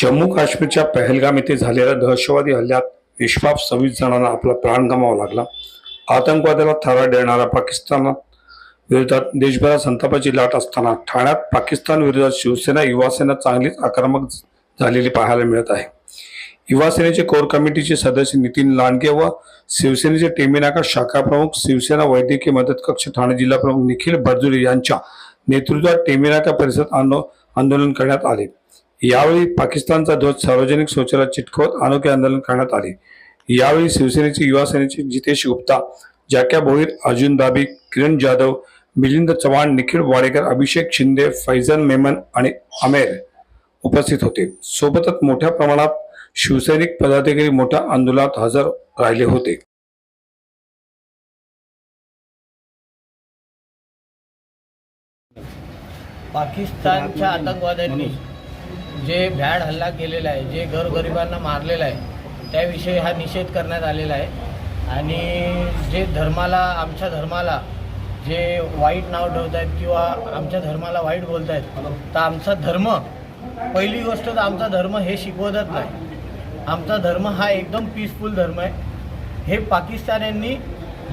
जम्मू काश्मीरच्या पहलगाम येथे झालेल्या दहशतवादी हल्ल्यात निष्पाप सव्वीस जणांना आपला प्राण गमावा लागला. आतंकवादाला थारा देणाऱ्या पाकिस्तानात विरोधात देशभरात संतापाची लाट असताना ठाण्यात पाकिस्तान विरोधात शिवसेना युवासेना चांगलीच आक्रमक झालेली पाहायला मिळत आहे. युवासेनेचे कोर कमिटीचे सदस्य नितीन लांडगे व शिवसेनेचे टेमिनाका शाखा प्रमुख शिवसेना वैद्यकीय मदत कक्ष ठाणे जिल्हा प्रमुख निखिल बर्जुले यांच्या नेतृत्वात टेमिनाका परिषद आंदो आंदोलन करण्यात आले. यावेळी पाकिस्तानचा ध्वज सार्वजनिक शौचाला चिटकवत अनोखे आंदोलन करण्यात आले. यावेळी शिवसेनेचे युवा सेनेचे जितेश गुप्ता जाक्या भोईर अर्जुन दाबी किरण जाधव मिलिंद चव्हाण निखिल वाडेकर अभिषेक शिंदे फैजल मेमन आणि अमेर उपस्थित होते. सोबतच मोठ्या प्रमाणात शिवसैनिक पदाधिकारी मोठ्या आंदोलनात हजर राहिले होते. पाकिस्तानच्या आतंकवाद्यांनी जे भ्याड हल्ला केलेला आहे जे गरगरिबांना मारलेलं आहे त्याविषयी हा निषेध करण्यात आलेला आहे. आणि जे धर्माला आमच्या धर्माला जे वाईट नाव ठेवत आहेत किंवा आमच्या धर्माला वाईट बोलत आहेत तर आमचा धर्म पहिली गोष्ट तर आमचा धर्म हे शिकवतच नाही. आमचा धर्म हा एकदम पीसफुल धर्म आहे. हे पाकिस्तान्यांनी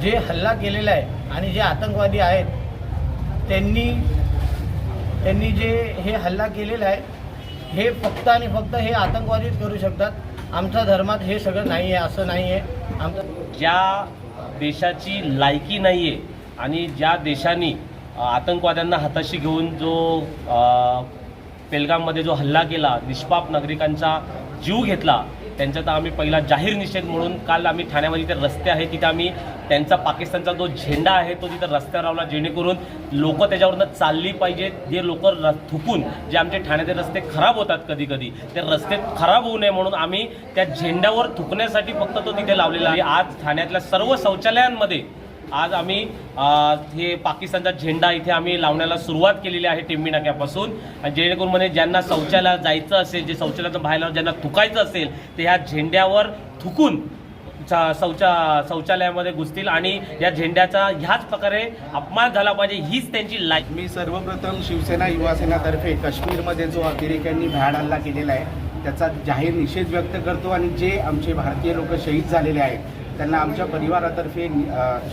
जे हल्ला केलेला आहे आणि जे आतंकवादी आहेत त्यांनी त्यांनी जे हे हल्ला केलेला आहे हे फक्त आणि फक्त हे आतंकवादीच करू शकतात. आमच्या धर्मात हे सगळं नाही आहे असं नाही आहे आमचं ज्या देशाची लायकी नाही आहे आणि ज्या देशांनी आतंकवाद्यांना हाताशी घेऊन जो पेलगाममध्ये जो हल्ला केला निष्पाप नागरिकांचा जीव घेतला त्यांचा तर आम्ही पहिला जाहीर निषेध म्हणून काल आम्ही ठाण्यामध्ये ते रस्ते आहेत तिथे आम्ही त्यांचा पाकिस्तानचा जो झेंडा आहे तो तिथं रस्त्यावर लावला जेणेकरून लोक त्याच्यावरनं चालली पाहिजेत जे लोक र थुकून जे आमचे ठाण्याचे रस्ते खराब होतात कधी कधी ते रस्ते खराब होऊ नये म्हणून आम्ही त्या झेंड्यावर थुकण्यासाठी फक्त तो तिथे लावलेला आहे. आज ठाण्यातल्या सर्व शौचालयांमध्ये आज आम्ही हे पाकिस्तानचा झेंडा इथे आम्ही लावण्याला सुरुवात केलेली आहे टिंबी नाक्यापासून आणि जेणेकरून म्हणजे ज्यांना शौचालयात जायचं असेल जे शौचालयाचं बाहेर ज्यांना थुकायचं असेल ते ह्या झेंड्यावर थुकून शौचा शौचालयामध्ये घुसतील आणि या झेंड्याचा ह्याच प्रकारे अपमान झाला पाहिजे हीच त्यांची लाईफ मी सर्वप्रथम शिवसेना युवासेनातर्फे काश्मीरमध्ये जो अतिरेक्यांनी भ्याड हल्ला केलेला आहे त्याचा जाहीर निषेध व्यक्त करतो आणि जे आमचे भारतीय लोक शहीद झालेले आहेत त्यांना आमच्या परिवारातर्फे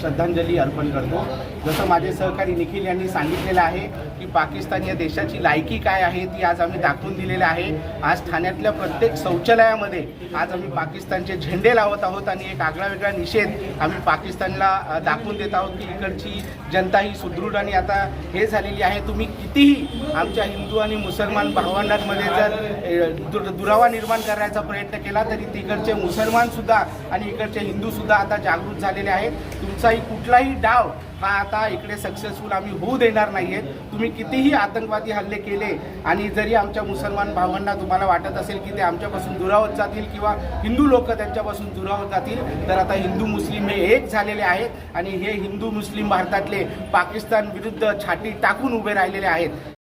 श्रद्धांजली अर्पण करतो. जसं माझे सहकारी निखिल यांनी सांगितलेलं आहे की पाकिस्तान या देशाची लायकी काय आहे ती आज आम्ही दाखवून दिलेलं आहे. आज ठाण्यातल्या प्रत्येक शौचालयामध्ये आज आम्ही पाकिस्तानचे झेंडे लावत आहोत आणि एक आगळा वेगळा निषेध आम्ही पाकिस्तानला दाखवून देत आहोत की इकडची जनता ही सुदृढ आणि आता हे झालेली आहे. तुम्ही कितीही आमच्या हिंदू आणि मुसलमान भावंडांमध्ये जर दुरावा निर्माण करायचा प्रयत्न केला तरी तिकडचे मुसलमानसुद्धा आणि इकडचे हिंदू सुद्धा आता जागृत झालेले आहेत. तुमचाही कुठलाही डाव हा आता इकडे सक्सेसफुल आम्ही होऊ देणार नाही आहेत तुम्ही कितीही आतंकवादी हल्ले केले आणि जरी आमच्या मुसलमान भावांना तुम्हाला वाटत असेल की ते आमच्यापासून दुरावत जातील किंवा हिंदू लोक त्यांच्यापासून दुरावत जातील तर आता हिंदू मुस्लिम हे एक झालेले आहेत आणि हे हिंदू मुस्लिम भारतातले पाकिस्तान विरुद्ध छाती टाकून उभे राहिलेले आहेत.